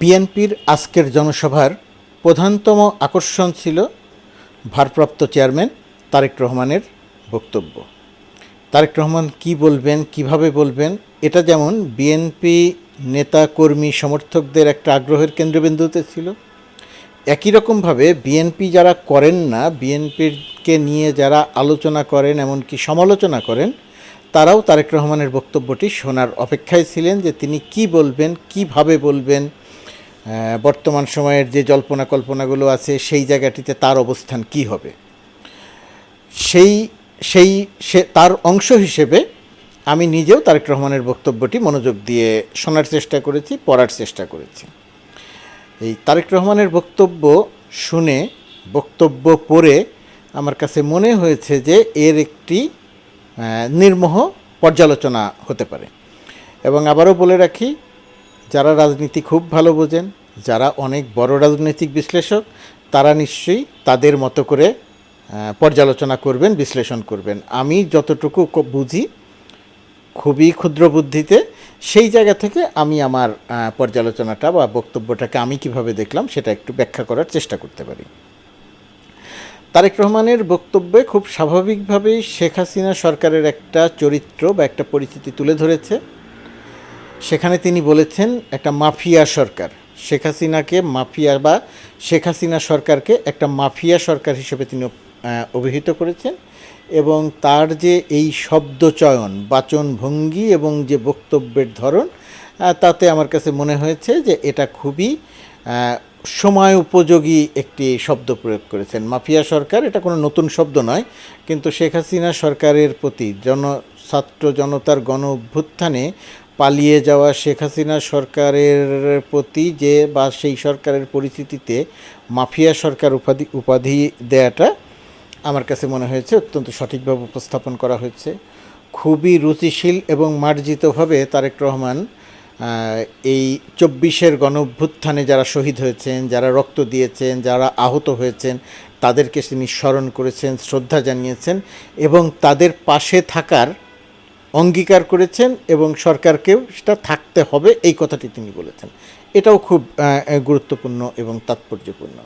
বিএনপির আজকের জনসভার প্রধানতম আকর্ষণ ছিল ভারপ্রাপ্ত চেয়ারম্যান তারেক রহমানের বক্তব্য। তারেক রহমান কি বলবেন, কীভাবে বলবেন, এটা যেমন বিএনপি নেতা, কর্মী, সমর্থকদের একটা আগ্রহের কেন্দ্রবিন্দুতে ছিল। একই রকমভাবে বিএনপি যারা করেন না, বিএনপিকে নিয়ে যারা আলোচনা করেন, এমনকি সমালোচনা করেন, তারাও তারেক রহমানের বক্তব্যটি শোনার অপেক্ষায় ছিলেন যে তিনি কি বলবেন, কীভাবে বলবেন বর্তমান সময়ের যে জল্পনা কল্পনাগুলো আছে, সেই জায়গাটিতে তার অবস্থান কি হবে? সেই সেই, সে, তার অংশ হিসেবে আমি নিজেও তারেক রহমানের বক্তব্যটি মনোযোগ দিয়ে শোনার চেষ্টা করেছি, পড়ার চেষ্টা করেছি। এই তারেক রহমানের বক্তব্য শুনে, বক্তব্য পড়ে আমার কাছে মনে হয়েছে যে এর একটি নির্মোহ পর্যালোচনা হতে পারে। এবং আবারও বলে রাখি যারা রাজনীতি খুব ভালো বোঝেন, যারা অনেক বড় রাজনৈতিক বিশ্লেষক, তারা নিশ্চয়ই তাদের মতো করে পর্যালোচনা করবেন, বিশ্লেষণ করবেন। আমি যতটুকু বুঝি, খুবই ক্ষুদ্র বুদ্ধিতে, সেই জায়গা থেকে আমি আমার পর্যালোচনাটা বা বক্তব্যটাকে আমি কীভাবে দেখলাম, সেটা একটু ব্যাখ্যা করার চেষ্টা করতে পারি। তারেক রহমানের বক্তব্যে খুব স্বাভাবিকভাবেই শেখ হাসিনা সরকারের একটা চরিত্র বা একটা পরিচিতি তুলে ধরেছে। সেখানে তিনি বলেছেন, একটা মাফিয়া সরকার। শেখ হাসিনাকে মাফিয়া বা শেখ হাসিনা সরকারকে একটা মাফিয়া সরকার হিসেবে তিনি অভিহিত করেছেন এবং তার যে এই শব্দচয়ন বাচন ভঙ্গি এবং যে বক্তব্যের ধরন তাতে আমার কাছে মনে হয়েছে যে এটা খুবই সময় উপযোগী একটি শব্দ প্রয়োগ করেছেন। মাফিয়া সরকার এটা কোনো নতুন শব্দ নয়, কিন্তু শেখ হাসিনা সরকারের প্রতি জন, ছাত্র জনতার গণ অভ্যুত্থানে পালিয়ে যাওয়া শেখ হাসিনা সরকারের প্রতি যে বা সেই সরকারের পরিস্থিতিতে মাফিয়া সরকার উপাধি উপাধি দেয়াটা আমার কাছে মনে হয়েছে অত্যন্ত সঠিকভাবে উপস্থাপন করা হয়েছে। খুবই রুচিশীল এবং মার্জিতভাবে তারেক রহমান এই চব্বিশের গণঅভ্যুত্থানে যারা শহীদ হয়েছেন, যারা রক্ত দিয়েছেন, যারা আহত হয়েছেন, তাদেরকে তিনি স্মরণ করেছেন, শ্রদ্ধা জানিয়েছেন এবং তাদের পাশে থাকার অঙ্গীকার করেছেন এবং সরকারকেও সেটা থাকতে হবে, এই কথাটি তিনি বলেছেন। এটাও খুব গুরুত্বপূর্ণ এবং তাৎপর্যপূর্ণ।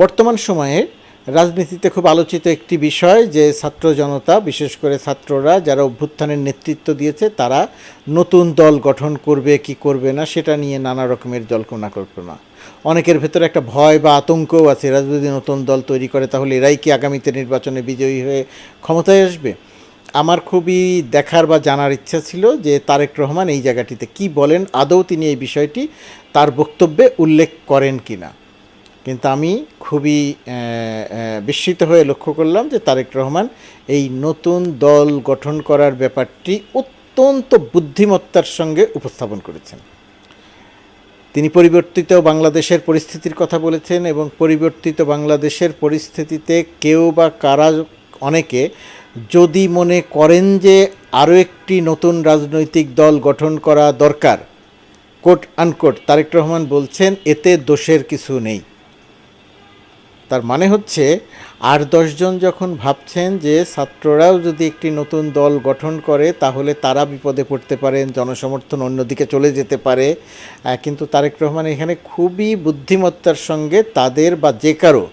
বর্তমান সময়ে রাজনীতিতে খুব আলোচিত একটি বিষয় যে ছাত্র জনতা, বিশেষ করে ছাত্ররা যারা অভ্যুত্থানের নেতৃত্ব দিয়েছে, তারা নতুন দল গঠন করবে, কি করবে না, সেটা নিয়ে নানা রকমের জল্পনা কল্পনা। অনেকের ভেতরে একটা ভয় বা আতঙ্কও আছে, এরা যদি নতুন দল তৈরি করে, তাহলে এরাই কি আগামীতে নির্বাচনে বিজয়ী হয়ে ক্ষমতায় আসবে? আমার খুবই দেখার বা জানার ইচ্ছা ছিল যে তারেক রহমান এই জায়গাটিতে কি বলেন, আদৌ তিনি এই বিষয়টি তার বক্তব্যে উল্লেখ করেন কি না কিন্তু আমি খুবই বিস্মিত হয়ে লক্ষ্য করলাম যে তারেক রহমান এই নতুন দল গঠন করার ব্যাপারটি অত্যন্ত বুদ্ধিমত্তার সঙ্গে উপস্থাপন করেছেন। তিনি পরিবর্তিত বাংলাদেশের পরিস্থিতির কথা বলেছেন এবং পরিবর্তিত বাংলাদেশের পরিস্থিতিতে কেউ বা কারা অনেকে যদি মনে করেন যে আরও একটি নতুন রাজনৈতিক দল গঠন করা দরকার কোট আনকোট তারেক রহমান বলছেন, এতে দোষের কিছু নেই। তার মানে হচ্ছে, আর দশজন যখন ভাবছেন যে ছাত্ররাও যদি একটি নতুন দল গঠন করে, তাহলে তারা বিপদে পড়তে পারেন জনসমর্থন অন্যদিকে চলে যেতে পারে। কিন্তু তারেক রহমান এখানে খুবই বুদ্ধিমত্তার সঙ্গে তাদের বা যে কারও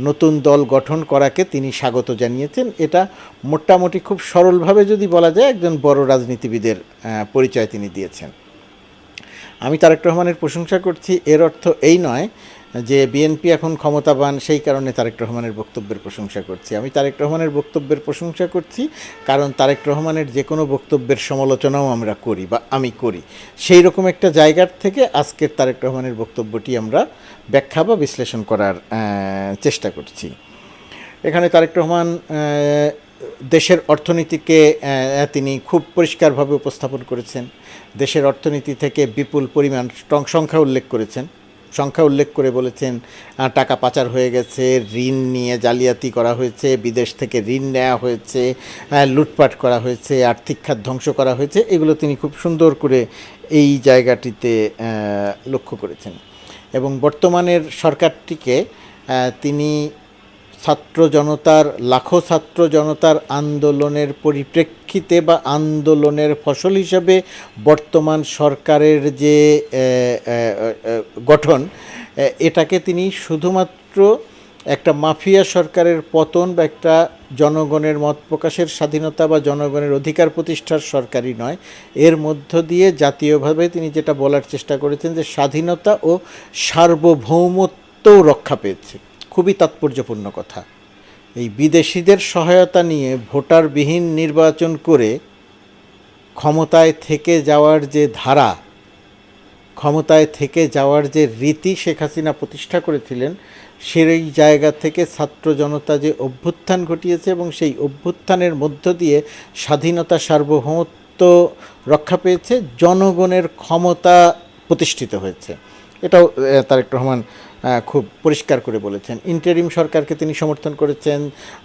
নতুন দল গঠন করাকে তিনি স্বাগত জানিয়েছেন। এটা মোটামুটি খুব সরলভাবে যদি বলা যায়, একজন বড় রাজনীতিবিদের পরিচয় তিনি দিয়েছেন। আমি তারেক রহমানের প্রশংসা করছি। এর অর্থ এই নয় যে বিএনপি এখন ক্ষমতাবান, সেই কারণে তারেক রহমানের বক্তব্যের প্রশংসা করছি। আমি তারেক রহমানের বক্তব্যের প্রশংসা করছি কারণ তারেক রহমানের যে কোনো বক্তব্যের সমালোচনাও আমরা করি বা আমি করি। সেই রকম একটা জায়গার থেকে আজকের তারেক রহমানের বক্তব্যটি আমরা ব্যাখ্যা বা বিশ্লেষণ করার চেষ্টা করছি। এখানে তারেক রহমান দেশের অর্থনীতিকে তিনি খুব পরিষ্কারভাবে উপস্থাপন করেছেন। দেশের অর্থনীতি থেকে বিপুল পরিমাণ সংখ্যা উল্লেখ করেছেন। সংখ্যা উল্লেখ করে বলেছেন টাকা পাচার হয়ে গেছে, ঋণ নিয়ে জালিয়াতি করা হয়েছে, বিদেশ থেকে ঋণ নেওয়া হয়েছে লুটপাট করা হয়েছে, আর্থিক খাত ধ্বংস করা হয়েছে, এগুলো তিনি খুব সুন্দর করে এই জায়গাটিতে লক্ষ্য করেছেন। এবং বর্তমানের সরকারটিকে তিনি ছাত্র জনতার, লাখো ছাত্র জনতার আন্দোলনের পরিপ্রেক্ষিতে বা আন্দোলনের ফসল হিসাবে বর্তমান সরকারের যে গঠন এটাকে তিনি শুধুমাত্র একটা মাফিয়া সরকারের পতন বা একটা জনগণের মত প্রকাশের স্বাধীনতা বা জনগণের অধিকার প্রতিষ্ঠার সরকারই নয়। এর মধ্য দিয়ে জাতীয়ভাবে তিনি যেটা বলার চেষ্টা করেছেন যে স্বাধীনতা ও সার্বভৌমত্বও রক্ষা পেয়েছে। খুবই তাৎপর্যপূর্ণ কথা। এই বিদেশিদের সহায়তা নিয়ে ভোটারবিহীন নির্বাচন করে ক্ষমতায় থেকে যাওয়ার যে ধারা, ক্ষমতায় থেকে যাওয়ার যে রীতি শেখ হাসিনা প্রতিষ্ঠা করেছিলেন, সেই জায়গা থেকে ছাত্র জনতা যে অভ্যুত্থান ঘটিয়েছে এবং সেই অভ্যুত্থানের মধ্য দিয়ে স্বাধীনতা সার্বভৌমত্ব রক্ষা পেয়েছে, জনগণের ক্ষমতা প্রতিষ্ঠিত হয়েছে। এটাও তারেক রহমান খুব পরিষ্কার করে বলেছেন। ইন্টারিম সরকারকে তিনি সমর্থন করেছেন,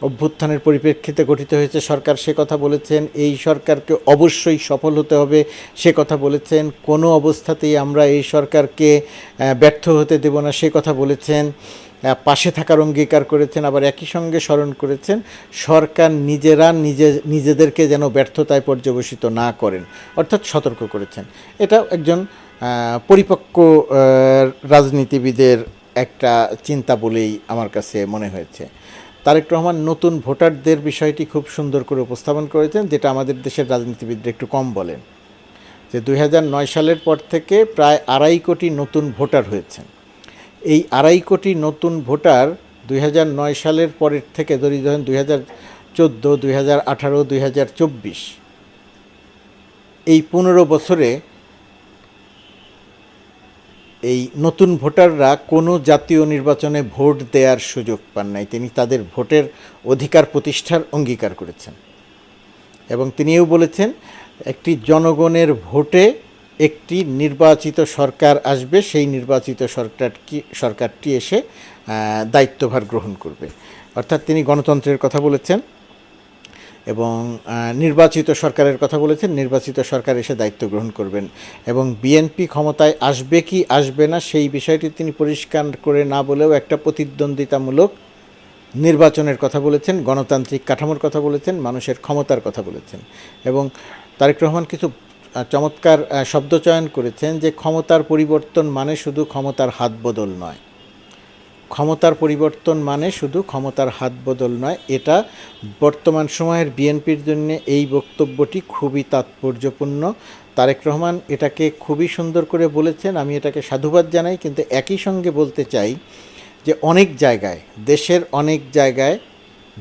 অভ্যুত্থানের পরিপ্রেক্ষিতে গঠিত হয়েছে সরকার সে কথা বলেছেন, এই সরকারকে অবশ্যই সফল হতে হবে সে কথা বলেছেন, কোনো অবস্থাতেই আমরা এই সরকারকে ব্যর্থ হতে দেব না সে কথা বলেছেন পাশে থাকার অঙ্গীকার করেছেন, আবার একই সঙ্গে স্মরণ করেছেন, সরকার নিজেরা নিজে, নিজেদেরকে যেন ব্যর্থতায় পর্যবেসিত না করেন, অর্থাৎ সতর্ক করেছেন। এটা একজন পরিপক্ক রাজনীতিবিদের একটা চিন্তা বলেই আমার কাছে মনে হয়েছে। তারেক রহমান নতুন ভোটারদের বিষয়টি খুব সুন্দর করে উপস্থাপন করেছেন, যেটা আমাদের দেশের রাজনীতিবিদরা একটু কম বলেন। যে দুই হাজার নয় সালের পর থেকে প্রায় আড়াই কোটি নতুন ভোটার হয়েছেন। এই আড়াই কোটি নতুন ভোটার দুই হাজার নয় সালের পরের থেকে ধরি ধরেন দুই হাজার চোদ্দ, দুই হাজার আঠারো, দুই হাজার চব্বিশ, এই পনেরো বছরে এই নতুন ভোটাররা কোনো জাতীয় নির্বাচনে ভোট দেওয়ার সুযোগ পান নাই। তিনি তাদের ভোটের অধিকার প্রতিষ্ঠার অঙ্গীকার করেছেন। এবং তিনিও বলেছেন, একটি জনগণের ভোটে একটি নির্বাচিত সরকার আসবে, সেই নির্বাচিত সরকারটি সরকারটি এসে দায়িত্বভার গ্রহণ করবে। অর্থাৎ তিনি গণতন্ত্রের কথা বলেছেন। এবং নির্বাচিত সরকারের কথা বলেছেন, নির্বাচিত সরকার এসে দায়িত্ব গ্রহণ করবেন। এবং বিএনপি ক্ষমতায় আসবে কি আসবে না সেই বিষয়টি তিনি পরিষ্কার করে না বলেও একটা প্রতিদ্বন্দ্বিতামূলক নির্বাচনের কথা বলেছেন, গণতান্ত্রিক কাঠামোর কথা বলেছেন, মানুষের ক্ষমতার কথা বলেছেন। এবং তারেক রহমান কিছু চমৎকার শব্দচয়ন করেছেন যে ক্ষমতার পরিবর্তন মানে শুধু ক্ষমতার হাত বদল নয়। ক্ষমতার পরিবর্তন মানে শুধু ক্ষমতার হাত বদল নয়, এটা বর্তমান সময়ের বিএনপির জন্য এই বক্তব্যটি খুবই তাৎপর্যপূর্ণ। তারেক রহমান এটাকে খুবই সুন্দর করে বলেছেন, আমি এটাকে সাধুবাদ জানাই, কিন্তু একই সঙ্গে বলতে চাই যে অনেক জায়গায়, দেশের অনেক জায়গায়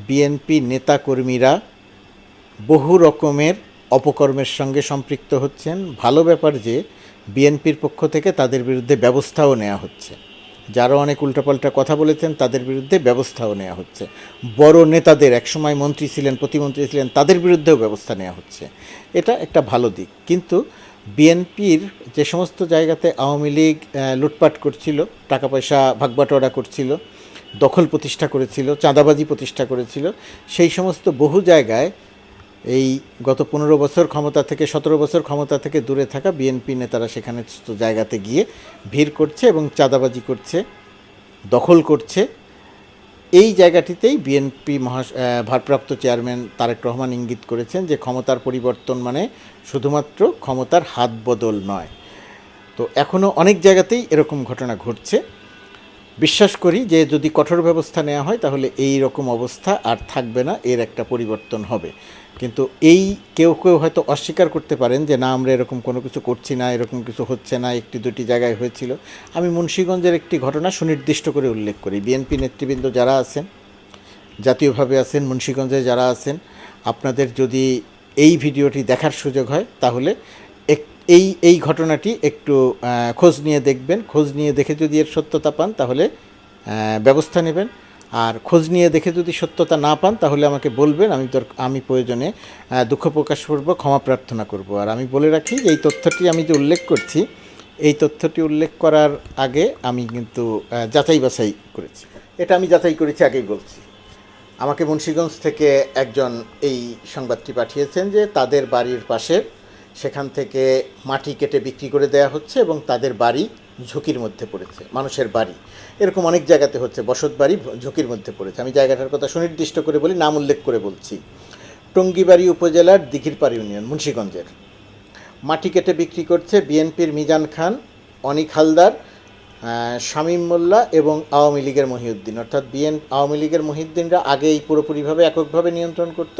বিএনপি নেতাকর্মীরা বহু রকমের অপকর্মের সঙ্গে সম্পৃক্ত হচ্ছেন। ভালো ব্যাপার যে বিএনপির পক্ষ থেকে তাদের বিরুদ্ধে ব্যবস্থাও নেওয়া হচ্ছে। যারা অনেক উল্টাপাল্টা কথা বলেছেন, তাদের বিরুদ্ধে ব্যবস্থাও নেওয়া হচ্ছে। বড় নেতাদের, একসময় মন্ত্রী ছিলেন, প্রতিমন্ত্রী ছিলেন, তাদের বিরুদ্ধেও ব্যবস্থা নেওয়া হচ্ছে। এটা একটা ভালো দিক। কিন্তু বিএনপির যে সমস্ত জায়গাতে আওয়ামী লীগ লুটপাট করছিল টাকা পয়সা ভাগবাটোয়ারা করছিল, দখল প্রতিষ্ঠা করেছিল, চাঁদাবাজি প্রতিষ্ঠা করেছিল, সেই সমস্ত বহু জায়গায় এই গত পনেরো বছর ক্ষমতা থেকে, সতেরো বছর ক্ষমতা থেকে দূরে থাকা বিএনপি নেতারা সেখানে জায়গাতে গিয়ে ভিড় করছে এবং চাঁদাবাজি করছে, দখল করছে। এই জায়গাটিতেই বিএনপি মহা ভারপ্রাপ্ত চেয়ারম্যান তারেক রহমান ইঙ্গিত করেছেন যে ক্ষমতার পরিবর্তন মানে শুধুমাত্র ক্ষমতার হাত বদল নয়। তো এখনও অনেক জায়গাতেই এরকম ঘটনা ঘটছে। বিশ্বাস করি যে যদি কঠোর ব্যবস্থা নেওয়া হয়, তাহলে এই রকম অবস্থা আর থাকবে না, এর একটা পরিবর্তন হবে। কিন্তু এই কেউ কেউ হয়তো অস্বীকার করতে পারেন যে, না, আমরা এরকম কোনো কিছু করছি না, এরকম কিছু হচ্ছে না, একটি দুটি জায়গায় হয়েছিল। আমি মুন্সীগঞ্জের একটি ঘটনা সুনির্দিষ্ট করে উল্লেখ করি। বিএনপি নেতৃবৃন্দ যারা আছেন, জাতীয়ভাবে আছেন, মুন্সীগঞ্জে যারা আছেন, আপনাদের যদি এই ভিডিওটি দেখার সুযোগ হয়, তাহলে এই এই ঘটনাটি একটু খোঁজ নিয়ে দেখবেন। খোঁজ নিয়ে দেখে যদি এর সত্যতা পান, তাহলে ব্যবস্থা নেবেন। আর খোঁজ নিয়ে দেখে যদি সত্যতা না পান, তাহলে আমাকে বলবেন। আমি তোর, আমি প্রয়োজনে দুঃখ প্রকাশ করব, ক্ষমা প্রার্থনা করব। আর আমি বলে রাখি যে, এই তথ্যটি আমি যে উল্লেখ করছি, এই তথ্যটি উল্লেখ করার আগে আমি কিন্তু যাচাই বাছাই করেছি। এটা আমি যাচাই করেছি, আগেই বলছি। আমাকে মুন্সীগঞ্জ থেকে একজন এই সংবাদটি পাঠিয়েছেন যে, তাদের বাড়ির পাশে সেখান থেকে মাটি কেটে বিক্রি করে দেওয়া হচ্ছে এবং তাদের বাড়ি ঝুঁকির মধ্যে পড়েছে, মানুষের বাড়ি। এরকম অনেক জায়গাতে হচ্ছে, বসত বাড়ি ঝুঁকির মধ্যে পড়েছে। আমি জায়গাটার কথা সুনির্দিষ্ট করে বলি, নাম উল্লেখ করে বলছি। টঙ্গিবাড়ি উপজেলার দিঘিরপাড় ইউনিয়ন, মুন্সীগঞ্জের। মাটি কেটে বিক্রি করছে বিএনপির মিজান খান, অনিক হালদার শামীম মোল্লা এবং আওয়ামী লীগের মহিউদ্দিন। অর্থাৎ বিএন, আওয়ামী লীগের মহিউদ্দিনরা আগে এই পুরোপুরিভাবে এককভাবে নিয়ন্ত্রণ করত।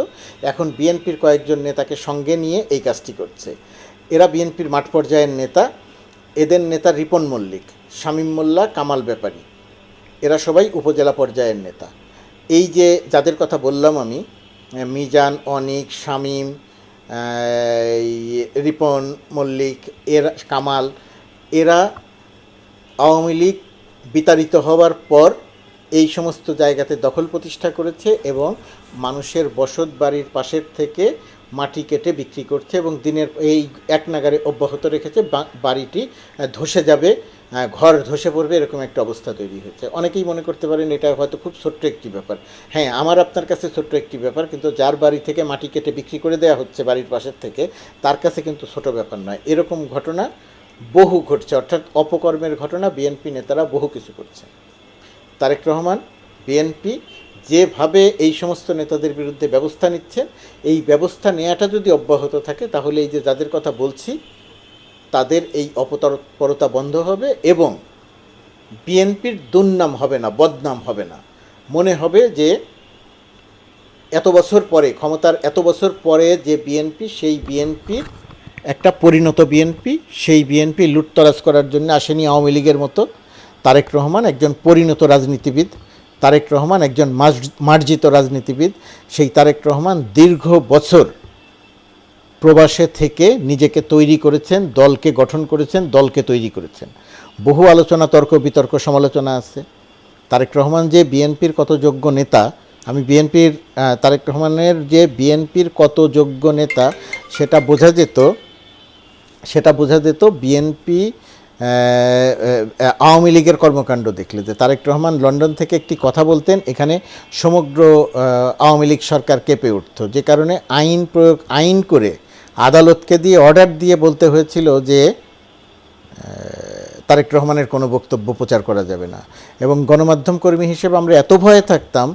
এখন বিএনপির কয়েকজন নেতাকে সঙ্গে নিয়ে এই কাজটি করছে। এরা বিএনপির মাঠ পর্যায়ের নেতা। এদের নেতা রিপন মল্লিক, শামীম মোল্লা, কামাল ব্যাপারী। এরা সবাই উপজেলা পর্যায়ের নেতা। এই যে যাদের কথা বললাম আমি মিজান, অনিক, শামীম রিপন মল্লিক, এরা, কামাল, এরা আওয়ামী লীগ বিতাড়িত হওয়ার পর এই সমস্ত জায়গাতে দখল প্রতিষ্ঠা করেছে এবং মানুষের বসত বাড়ির পাশের থেকে মাটি কেটে বিক্রি করছে এবং দিনের এই এক নাগারে অব্যাহত রেখেছে বাড়িটি ধসে যাবে ঘর ধসে পড়বে, এরকম একটা অবস্থা তৈরি হয়েছে। অনেকেই মনে করতে পারেন এটা হয়তো খুব ছোট্ট একটি ব্যাপার। হ্যাঁ আমার আপনার কাছে ছোট্ট একটি ব্যাপার, কিন্তু যার বাড়ি থেকে মাটি কেটে বিক্রি করে দেওয়া হচ্ছে বাড়ির পাশের থেকে, তার কাছে কিন্তু ছোট ব্যাপার নয়। এরকম ঘটনা বহু ঘটছে, অর্থাৎ অপকর্মের ঘটনা বিএনপি নেতারা বহু কিছু করছে। তারেক রহমান, বিএনপি যেভাবে এই সমস্ত নেতাদের বিরুদ্ধে ব্যবস্থা নিচ্ছেন, এই ব্যবস্থা নেওয়াটা যদি অব্যাহত থাকে, তাহলে এই যে যাদের কথা বলছি, তাদের এই অপতৎপরতা বন্ধ হবে এবং বিএনপির দুর্নাম হবে না, বদনাম হবে না। মনে হবে যে এত বছর পরে, ক্ষমতার এত বছর পরে যে বিএনপি, সেই বিএনপির একটা পরিণত বিএনপি সেই বিএনপি লুটতরাজ করার জন্য আসেনি আওয়ামী লীগের মতো। তারেক রহমান একজন পরিণত রাজনীতিবিদ, তারেক রহমান একজন মার্জ- মার্জিত রাজনীতিবিদ। সেই তারেক রহমান দীর্ঘ বছর প্রবাসে থেকে নিজেকে তৈরি করেছেন, দলকে গঠন করেছেন, দলকে তৈরি করেছেন। বহু আলোচনা, তর্ক বিতর্ক, সমালোচনা আছে। তারেক রহমান যে বিএনপির কত যোগ্য নেতা, আমি বিএনপির তারেক রহমানের যে বিএনপির কত যোগ্য নেতা, সেটা বোঝা যেত সেটা বোঝা যেত বিএনপি আওয়ামী লীগের কর্মকাণ্ড দেখলে। যে তারেক রহমান লন্ডন থেকে একটি কথা বলতেন, এখানে সমগ্র আওয়ামী লীগ সরকার কেঁপে উঠত। যে কারণে আইন প্রয়োগ, আইন করে আদালতকে দিয়ে অর্ডার দিয়ে বলতে হয়েছিল যে তারেক রহমানের কোনো বক্তব্য প্রচার করা যাবে না। এবং গণমাধ্যম কর্মী হিসেবে আমরা এত ভয়ে থাকতাম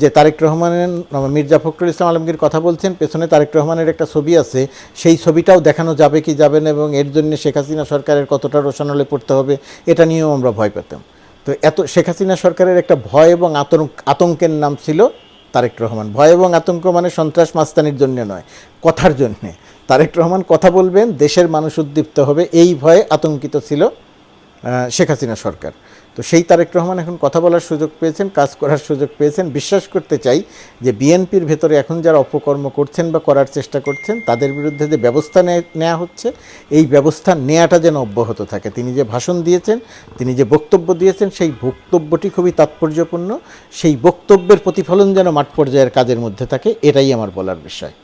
যে তারেক রহমানের, মির্জা ফখরুল ইসলাম আলমগীর কথা বলছেন, পেছনে তারেক রহমানের একটা ছবি আছে, সেই ছবিটাও দেখানো যাবে কি যাবে না এবং এর জন্য শেখ হাসিনা সরকারের কতটা রোশানলে পড়তে হবে, এটা নিয়েও আমরা ভয় পেতাম। তো এত, শেখ হাসিনা সরকারের একটা ভয় এবং আতঙ্ক আতঙ্কের নাম ছিল তারেক রহমান। ভয় এবং আতঙ্ক মানে সন্ত্রাস মাস্তানির জন্য নয়, কথার জন্যে। তারেক রহমান কথা বলবেন, দেশের মানুষ উদ্দীপ্ত হবে, এই ভয়ে আতঙ্কিত ছিল শেখ হাসিনা সরকার। তো সেই তারেক রহমান এখন কথা বলার সুযোগ পেয়েছেন, কাজ করার সুযোগ পেয়েছেন। বিশ্বাস করতে চাই যে বিএনপির ভেতরে এখন যারা অপকর্ম করছেন বা করার চেষ্টা করছেন, তাদের বিরুদ্ধে যে ব্যবস্থা নেওয়া হচ্ছে, এই ব্যবস্থা নেওয়াটা যেন অব্যাহত থাকে। তিনি যে ভাষণ দিয়েছেন, তিনি যে বক্তব্য দিয়েছেন, সেই বক্তব্যটি খুবই তাৎপর্যপূর্ণ। সেই বক্তব্যের প্রতিফলন যেন মাঠ পর্যায়ের কাজের মধ্যে থাকে, এটাই আমার বলার বিষয়।